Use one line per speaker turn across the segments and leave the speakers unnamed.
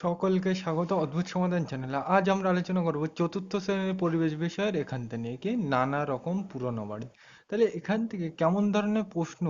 সকলকে স্বাগত, অদ্ভুত সমাধান চ্যানেলে। আজ আমরা আলোচনা করব চতুর্থ শ্রেণির পরিবেশ বিষয়ের এখানটা নিয়ে কি নানা রকম পুরনো বাড়ি। তাহলে এখান থেকে কেমন ধরনের প্রশ্ন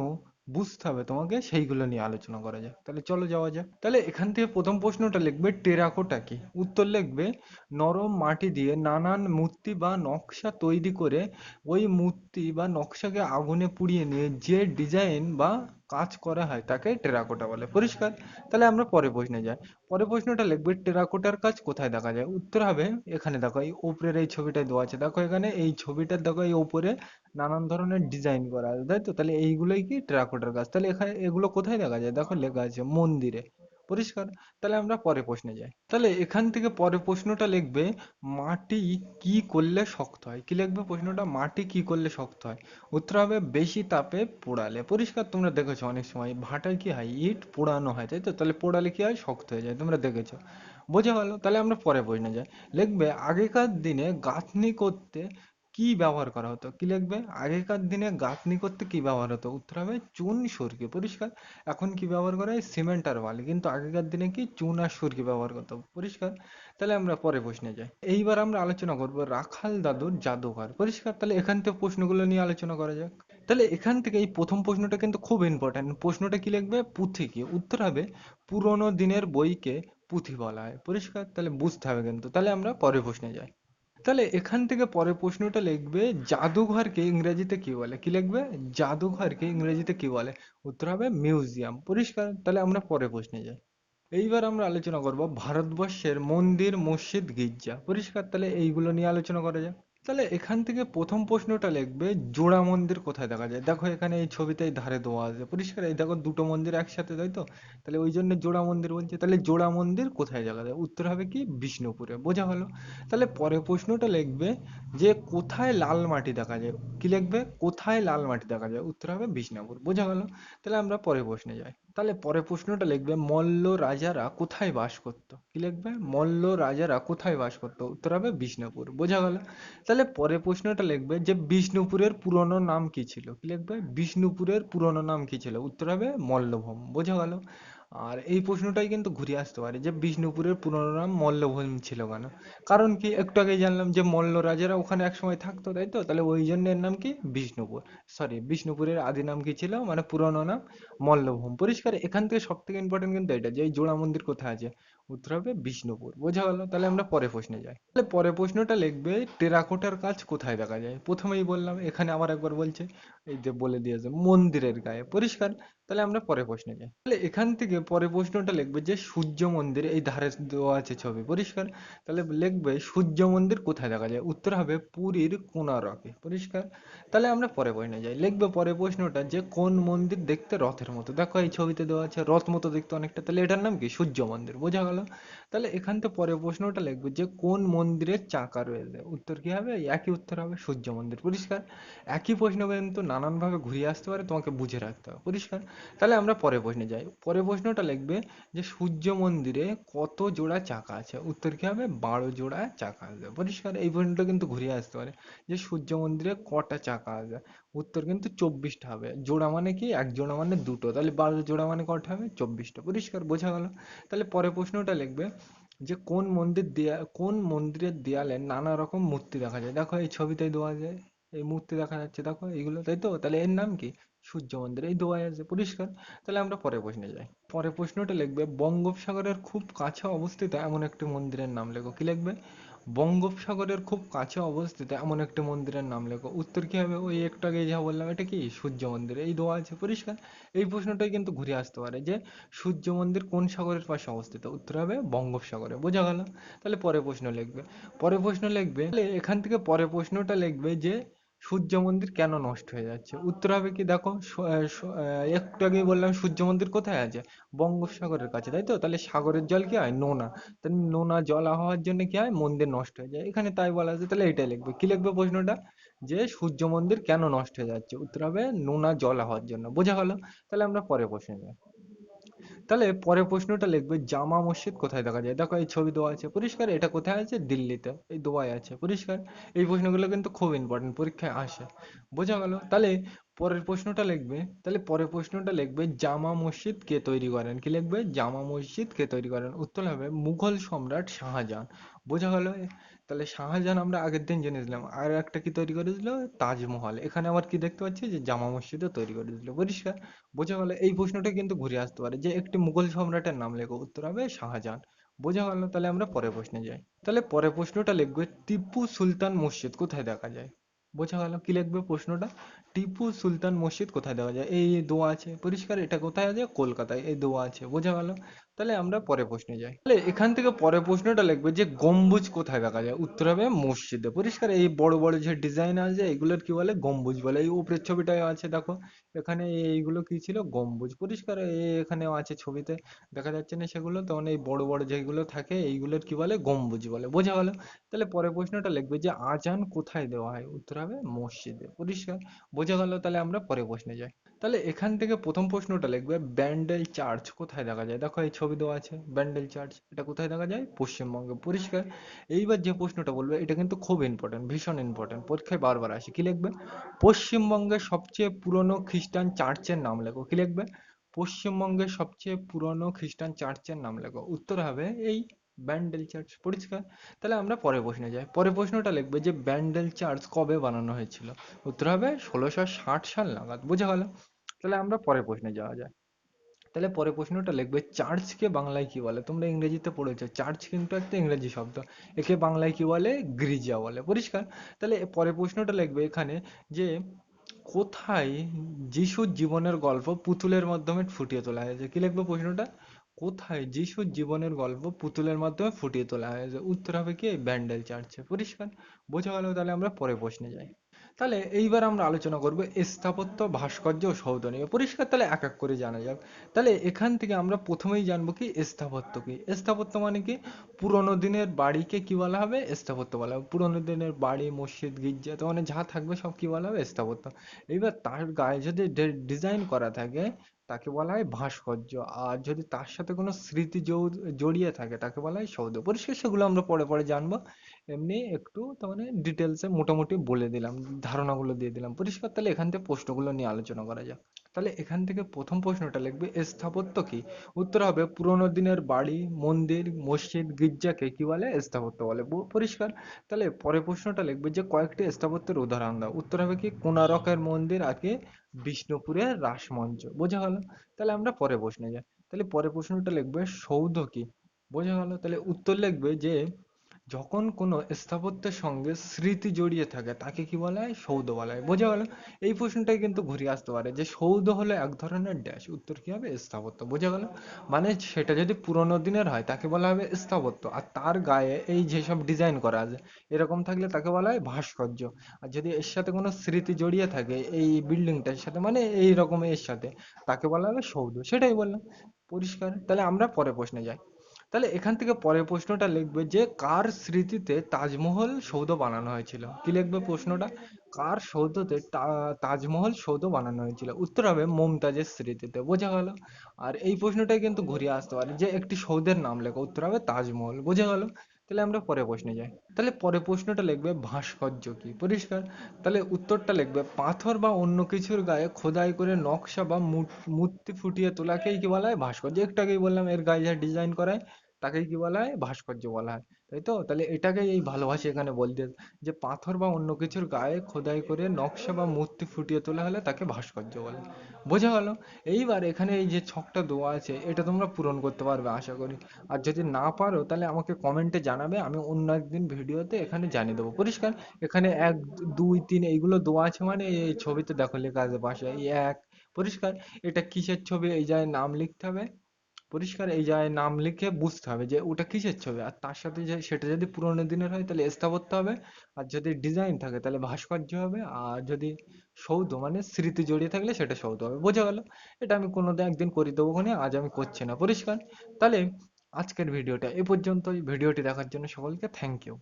বুঝতে হবে তোমাকে সেইগুলো নিয়ে আলোচনা করা যাক। তাহলে চলো যাওয়া যাক। তাহলে এখান থেকে প্রথম প্রশ্নটা লিখবে, টেরাকোটা কি? উত্তর লিখবে, নরম মাটি দিয়ে নানান মূর্তি বা নকশা তৈরি করে ওই মূর্তি বা নকশাকে আগুনে পুড়িয়ে নিয়ে যে ডিজাইন বা কাজ করা হয়, তাকে টেরাকোটা বলে। পরিষ্কার? তাহলে আমরা পরে প্রশ্নে যাই। পরে প্রশ্নটা লিখবে, টেরাকোটার কাজ কোথায় দেখা যায়? উত্তর হবে এখানে, দেখো, এই উপরের এই ছবিটা দেওয়া আছে। দেখো এখানে, এই ছবিটার, দেখো, এই উপরে নানান ধরনের ডিজাইন করা আছে, তাই তো? তাহলে এইগুলোই কি টেরাকোটার কাজ? তাহলে এখানে, এগুলো কোথায় দেখা যায়? দেখো, লেখা আছে মন্দিরে। পরিষ্কার। তাহলে আমরা পরে প্রশ্নে যাই। তাহলে এখান থেকে পরের প্রশ্নটা লিখবে, মাটি কি করলে শক্ত হয়? কি লিখবে প্রশ্নটা? মাটি কি করলে শক্ত হয়? উত্তর হবে বেশি তাপে পোড়ালে। পরিষ্কার তোমরা দেখেছ অনেক সময় ভাটায় কি হয়? ইট পোড়ানো হয়, তাই তো? তাহলে পোড়ালে কি হয়? শক্ত হয়ে যায়, তোমরা দেখেছ। বোঝা গেল? তাহলে আমরা পরে প্রশ্নে যাই। লিখবে, আগেকার দিনে গাঁথনি করতে কি ব্যবহার করা হতো? কি লিখবে? আগেকার দিনে গাঁথনি করতে কি ব্যবহার হতো? উত্তর হবে চুন, সুরকি। পরিষ্কার? এখন কি ব্যবহার করা হয়? সিমেন্ট আর বালি কিন্তু আগেকার দিনে কি চুন আর সুরকি ব্যবহার করতো? পরিষ্কার? তাহলে আমরা পরে প্রশ্নে যাই। এইবার আমরা আলোচনা করব রাখাল দাদুর জাদুঘর। পরিষ্কার? তাহলে এখান থেকে প্রশ্নগুলো নিয়ে আলোচনা করা যাক। তাহলে এখান থেকে এই প্রথম প্রশ্নটা কিন্তু খুব ইম্পর্টেন্ট প্রশ্নটা কি লিখবে? পুঁথি কি? উত্তর হবে পুরোনো দিনের বইকে পুঁথি বলা হয়। পরিষ্কার? তাহলে বুঝতে হবে কিন্তু। তাহলে আমরা পরে প্রশ্নে যাই। তাহলে এখান থেকে পরের প্রশ্নটা লিখবে, জাদুঘরকে ইংরেজিতে কি বলে? কি লিখবে? জাদুঘরকে ইংরেজিতে কি বলে? উত্তর হবে মিউজিয়াম। পরিষ্কার? তাহলে আমরা পরের প্রশ্নে যাই। এইবার আমরা আলোচনা করব ভারতবর্ষের মন্দির, মসজিদ, গির্জা। পরিষ্কার? তাহলে এইগুলো নিয়ে আলোচনা করা যাক। তাহলে এখান থেকে প্রথম প্রশ্নটা লিখবে, জোড়া মন্দির কোথায় দেখা যায়? দেখো এখানে এই ছবিতে এই ধারে দেওয়া আছে, পরিষ্কার? এই দেখো দুটো মন্দির একসাথে, তাই তো? তাহলে ওই জন্য জোড়া মন্দির বলছে। তাহলে জোড়া মন্দির কোথায় দেখা যায়? উত্তর হবে কি? বিষ্ণুপুরে। বোঝা হলো? তাহলে পরের প্রশ্নটা লিখবে যে কোথায় লাল মাটি দেখা যায়? কি লিখবে? কোথায় লাল মাটি দেখা যায়? উত্তর হবে বিষ্ণুপুর। বোঝা গেল? তাহলে আমরা পরের প্রশ্নে যাই। তাহলে পরের প্রশ্নটা লিখবে, মল্ল রাজারা কোথায় বাস করতো? কি লিখবে? মল্ল রাজারা কোথায় বাস করতো? উত্তর হবে বিষ্ণুপুর। বোঝা গেল? তাহলে পরের প্রশ্নটা লিখবে যে বিষ্ণুপুরের পুরনো নাম কি ছিল? কি লিখবে? বিষ্ণুপুরের পুরনো নাম কি ছিল? উত্তর হবে মল্লভূম। বোঝা গেল? আর এই প্রশ্নটাই কিন্তু ঘুরে আসতে পারে যে বিষ্ণুপুরের পুরনো নাম মল্লভূম ছিল কেন? কারণ কি একটু আগে জানলাম যে মল্ল রাজারা ওখানে একসময় থাকতো, তাই তো? তাহলে ওই জন্য এর নাম কি বিষ্ণুপুর? সরি বিষ্ণুপুরের আদি নাম কি ছিল? মানে পুরনো নাম মল্লভূম। পরিষ্কার, এখান থেকে সব থেকে ইম্পর্টেন্ট কিন্তু এটা যে এই জোড়া মন্দির কোথায় আছে? উত্তর হবে বিষ্ণুপুর। বোঝা গেল? তাহলে আমরা পরে প্রশ্নে যাই। তাহলে পরে প্রশ্নটা লিখবে, টেরাকোটার কাজ কোথায় দেখা যায়? প্রথমেই বললাম, এখানে আবার একবার বলছে। এই যে বলে দিয়েছে, মন্দিরের গায়ে। পরিষ্কার? তাহলে আমরা পরে প্রশ্নে যাই। তাহলে এখান থেকে পরে প্রশ্নটা লিখবে যে সূর্য মন্দির, এই ধারে দেওয়া আছে ছবি, পরিষ্কার? তাহলে লিখবে সূর্য মন্দির কোথায় দেখা যায়? উত্তর হবে পুরীর কোণারকে, পরিষ্কার? তাহলে আমরা পরে প্রশ্নে যাই। লিখবে পরে প্রশ্নটা যে কোন মন্দির দেখতে রথের মতো? দেখো এই ছবিতে দেওয়া আছে রথ মতো দেখতে অনেকটা। তাহলে এটার নাম কি? সূর্য মন্দির, বোঝা গেল? তাহলে এখান থেকে পরে প্রশ্নটা লিখবে যে কোন মন্দিরের চাকা রয়েছে? উত্তর কি হবে? একই উত্তর হবে সূর্য মন্দির, পরিষ্কার? একই প্রশ্ন কিন্তু নানানভাবে ঘুরিয়ে আসতে পারে, তোমাকে বুঝে রাখতে হবে। পরিষ্কার? তাহলে আমরা পরের প্রশ্নে যাই। পরের প্রশ্নটা লিখবে যে সূর্য মন্দিরে কত জোড়া চাকা আছে? উত্তর কি হবে? বারো জোড়া চাকা আছে। পরিষ্কার? এই প্রশ্নটা কিন্তু ঘুরিয়ে আসতে পারে যে সূর্য মন্দিরে কটা চাকা আছে? উত্তর কিন্তু চব্বিশটা হবে। জোড়া মানে কি? এক জোড়া মানে দুটো। তাহলে বারো জোড়া মানে কটা হবে? চব্বিশটা। পরিষ্কার? বোঝা গেল? তাহলে পরের প্রশ্নটা লিখবে যে কোন মন্দির দেয়া, কোন মন্দিরের দেয়ালে নানা রকম মূর্তি দেখা যায়? দেখো এই ছবিতে দেওয়া যায় এই মূর্তি দেখা যাচ্ছে, দেখো, এইগুলো, তাই তো? তাহলে এর নাম কি? সূর্য মন্দির, এই দোয়ায় আছে, পরিষ্কার? তাহলে আমরা পরের প্রশ্নে যাই। পরের প্রশ্নটা লিখবে, বঙ্গোপসাগরের খুব কাছে অবস্থিত এমন একটি মন্দিরের নাম লেখো। কি লিখবে? বঙ্গোপসাগরের খুব কাছে অবস্থিত এমন একটি মন্দিরের নাম লেখো। উত্তর কি হবে? ওই একটু আগে যা বললাম, এটা কি? সূর্য মন্দির, এই দোয়া আছে, পরিষ্কার? এই প্রশ্নটাই কিন্তু ঘুরে আসতে পারে যে সূর্য মন্দির কোন সাগরের পাশে অবস্থিত? উত্তর হবে বঙ্গোপসাগরে। বোঝা গেল? তাহলে পরের প্রশ্ন লিখবে। পরের প্রশ্ন লিখবে এখান থেকে পরের প্রশ্নটা লিখবে যে সূর্য মন্দির কেন নষ্ট হয়ে যাচ্ছে? উত্তর হবে কি দেখো একটু আগেই বললাম সূর্য মন্দির কোথায় আছে? বঙ্গোপসাগরের কাছে, তাই তো? তাহলে সাগরের জল কি হয়? নোনা। তাহলে নোনা জল হওয়ার জন্য কি হয়? মন্দির নষ্ট হয়ে যায়। এখানে তাই বলা আছে, তাহলে এটাই লিখবে। কি লিখবে প্রশ্নটা? যে সূর্য মন্দির কেন নষ্ট হয়ে যাচ্ছে? উত্তর হবে নোনা জল হওয়ার জন্য। বোঝা গেল তাহলে আমরা পরে প্রশ্নে যাই। তাহলে পরের প্রশ্নটা লিখবে, জামা মসজিদ কোথায় দেখা যায়? দেখো এই ছবি দেওয়া আছে, পরিষ্কার এটা কোথায় আছে? দিল্লিতে, এই দুবাই আছে, পরিষ্কার। এই প্রশ্নগুলো কিন্তু খুব ইম্পর্টেন্ট পরীক্ষায় আসে। বোঝা গেল? তাহলে পরের প্রশ্নটা লিখবে, তাহলে পরের প্রশ্নটা লিখবে, জামা মসজিদ কে তৈরি করেন? কি লিখবে? জামা মসজিদ কে তৈরি করেন? উত্তর হবে মুঘল সম্রাট শাহজাহান। বোঝা গেল? তাহলে শাহজাহান আমরা আগের দিন জেনেছিলাম আর একটা কি তৈরি করেছিল তাজমহল। এখানে আবার কি দেখতে পাচ্ছি? যে জামা মসজিদও তৈরি করেছিল পরিষ্কার। বোঝা গেল এই প্রশ্নটা কিন্তু ঘুরে আসতে পারে যে একটি মুঘল সম্রাটের নাম লেখো। উত্তর হবে শাহজাহান। বোঝা গেল তাহলে আমরা পরের প্রশ্নে যাই। তাহলে পরের প্রশ্নটা লিখবে, টিপু সুলতান মসজিদ কোথায় দেখা যায়? বোঝা গেল কি লিখবে প্রশ্নটা? টিপু সুলতান মসজিদ কোথায় দেওয়া যায়? এই দোয়া আছে। পরিষ্কার, এটা কোথায় আছে? কলকাতায়। এই দোয়া আছে। বোঝা গেল তাহলে আমরা পরের প্রশ্নে যাই। তাহলে এখান থেকে পরের প্রশ্নটা লিখবে যে গম্বুজ কোথায় দেখা যায়? উত্তর হবে মসজিদে। পরিষ্কার, এই বড় বড় যে ডিজাইন আছে, এগুলোর কি বলে? গম্বুজ বলে। এই উপরের ছবিটায় আছে, দেখো। এখানে এইগুলো কি ছিল? গম্বুজ। পরিষ্কার এখানেও আছে ছবিতে। দেখা যাচ্ছে না সেগুলো। তখন এই বড় বড় যেগুলো থাকে, এইগুলোর কি বলে? গম্বুজ বলে। বোঝা গেল? তাহলে পরের প্রশ্নটা লিখবে যে আজান কোথায় দেওয়া হয়? উত্তর হবে মসজিদে। পরিষ্কার, বোঝা গেল? তাহলে আমরা পরের প্রশ্নে যাই। তাহলে এখান থেকে প্রথম প্রশ্নটা লিখবে, ব্যান্ডেল চার্চ কোথায় দেখা যায়? দেখো এই ছবি দেওয়া আছে, ব্যান্ডেল চার্চ, এটা কোথায় দেখা যায়? পশ্চিমবঙ্গে, পরিষ্কার। এইবার যে প্রশ্নটা বলবে, এটা কিন্তু খুব ইম্পর্টেন্ট ভীষণ ইম্পর্টেন্ট পরীক্ষায় বারবার আসে। কি লিখবে? পশ্চিমবঙ্গের সবচেয়ে পুরনো খ্রিস্টান চার্চের নাম লেখো। কি লিখবে? পশ্চিমবঙ্গের সবচেয়ে পুরনো খ্রিস্টান চার্চের নাম লেখো। উত্তর হবে এই ব্যান্ডেল চার্চ পরিষ্কার? তাহলে আমরা পরের প্রশ্নে যাই। পরের প্রশ্নটা লিখবে যে, ব্যান্ডেল চার্চ কবে বানানো হয়েছিল? উত্তর হবে ষোলোশো ষাট সাল নাগাদ, বোঝা গেল? তাহলে আমরা পরের প্রশ্নে যাওয়া যায় তাহলে পরের প্রশ্নটা লিখবে চার্চকে বাংলায় কি বলে? তোমরা ইংরেজিতে পড়েছো চার্চ কিন্তু একটা ইংরেজি শব্দ। একে বাংলায় কি বলে? গির্জা বলে। পরিষ্কার? তাহলে পরের প্রশ্নটা লিখবে এখানে যে, কোথায় যিশুর জীবনের গল্প পুতুলের মাধ্যমে ফুটিয়ে তোলা হয়েছে? কি লিখবে প্রশ্নটা? কোথায় যিশুর জীবনের গল্প পুতুলের মাধ্যমে ফুটিয়ে তোলা হয়েছে? উত্তর হবে কি? ব্যান্ডেল চার্চে। পরিষ্কার? বোঝা গেল তাহলে আমরা পরের প্রশ্নে যাই। তাহলে এইবার আমরা আলোচনা করব স্থাপত্য, ভাস্কর্য ও সৌধ নিয়ে। পরিষ্কার তাহলে এক এক করে জানা যাক। তাহলে এখান থেকে আমরা প্রথমেই জানব কি স্থাপত্য কি? স্থাপত্য মানে কি? পুরোনো দিনের বাড়িকে কি বলা হবে? স্থাপত্য বলা হবে। পুরোনো দিনের বাড়ি, মসজিদ, গির্জা, তো মানে যা থাকবে সব কি বলা হবে? স্থাপত্য। এইবার তার গায়ে যদি ডিজাইন করা থাকে তাকে বলা হয় ভাস্কর্য। আর যদি তার সাথে কোনো স্মৃতি জড়িয়ে থাকে, তাকে বলা হয় সৌধ। পরিষ্কার সেগুলো আমরা পরে পরে জানব। এমনি একটু তার মানে ডিটেলসে মোটামুটি বলে দিলাম, ধারণাগুলো দিয়ে দিলাম। পরিষ্কার তাহলে এখান থেকে প্রশ্নগুলো নিয়ে আলোচনা করা যাক। তাহলে এখান থেকে প্রথম প্রশ্নটা লিখবে স্থাপত্য কি? উত্তর হবে পুরোনো দিনের বাড়ি, মন্দির, মসজিদ, গির্জাকে কি বলে? স্থাপত্য বলে। পরিষ্কার? তাহলে পরের প্রশ্নটা লিখবে যে কয়েকটি স্থাপত্যের উদাহরণ দাও। উত্তর হবে কি কোণারকের মন্দির আর কি বিষ্ণুপুরের রাসমঞ্চ। বোঝা গেল? তাহলে আমরা পরে প্রশ্নে যাই। তাহলে পরের প্রশ্নটা লিখবে সৌধ কি? বোঝা গেল? তাহলে উত্তর লিখবে যে যখন কোনো স্থাপত্যের সঙ্গে স্মৃতি জড়িয়ে থাকে, তাকে কি বলা হয়? সৌধ বলা হয়। বোঝা গেল, এই প্রশ্নটাই কিন্তু ঘুরে আসতে পারে যে সৌধ হলো এক ধরনের ড্যাশ উত্তর কি হবে? স্থাপত্য। বোঝা গেল? মানে সেটা যদি পুরোনো দিনের হয়, তাকে বলা হবে স্থাপত্য। আর তার গায়ে এই যেসব ডিজাইন করা আছে, এরকম থাকলে তাকে বলা হয় ভাস্কর্য। আর যদি এর সাথে কোনো স্মৃতি জড়িয়ে থাকে, এই বিল্ডিংটার সাথে মানে এই রকম এর সাথে, তাকে বলা হবে সৌধ। সেটাই বললাম। পরিষ্কার? তাহলে আমরা পরের প্রশ্নে যাই। তাহলে এখান থেকে পরের প্রশ্নটা লিখবে যে, কার স্মৃতিতে তাজমহল সৌধ বানানো হয়েছিল? কি লিখবে প্রশ্নটা? কার সৌধতে তাজমহল সৌধ বানানো হয়েছিল? উত্তর হবে মমতাজের স্মৃতিতে। বোঝা গেল? আর এই প্রশ্নটাই কিন্তু ঘুরিয়ে আসতে পারে যে, একটি সৌধের নাম লেখো। উত্তর হবে তাজমহল। বোঝা গেল? তাহলে আমরা পরের প্রশ্নে যাই। তাহলে পরের প্রশ্নটা লিখবে ভাস্কর্য কি? পরিষ্কার? তাহলে উত্তরটা লিখবে, পাথর বা অন্য কিছুর গায়ে খোদাই করে নকশা বা মূর- মূর্তি ফুটিয়ে তোলাকেই কি বলা হয়? ভাস্কর্য। একটু আগেই বললাম, এর গায়ে যা ডিজাইন করায়, তাকেই কি বলা হয়? ভাস্কর্য বলা হয়। তাই তো? তাহলে এটাকেই এই ভালোবাসি এখানে বলতে যে পাথর বা অন্য কিছুর গায়ে খোদাই করে নকশা বা মূর্তি ফুটিয়ে তোলা হলে তাকে ভাস্কর্য বলে। বোঝা গেল? এইবার এখানে এই যে ছকটা দেওয়া আছে, এটা তোমরা পূরণ করতে পারবে আশা করি। আর যদি না পারো, তাহলে আমাকে কমেন্টে জানাবে, আমি অন্য একদিন ভিডিওতে এখানে জানিয়ে দেবো। পরিষ্কার? এখানে এক, দুই, তিন, এইগুলো দেওয়া আছে মানে এই ছবিতে দেখো লেখা আছে পাশে, এই এক। পরিষ্কার? এটা কিসের ছবি? এই জায়গায় নাম লিখতে হবে? পরিষ্কার এই জায়গায় নাম লিখে বুঝতে হবে যে ওটা কিসের ছবি? আর তার সাথে যে সেটা যদি পুরোনো দিনের হয় তাহলে স্থাপত্য হবে, আর যদি ডিজাইন থাকে তাহলে ভাস্কর্য হবে, আর যদি সৌধ মানে স্মৃতি জড়িয়ে থাকলে সেটা সৌধ হবে। বোঝা গেল? এটা আমি কোনোদিন একদিন করে দেবো ওখানে আজ আমি করছি না। পরিষ্কার? তাহলে আজকের ভিডিওটা এ পর্যন্তই। ভিডিওটি দেখার জন্য সকলকে থ্যাংক ইউ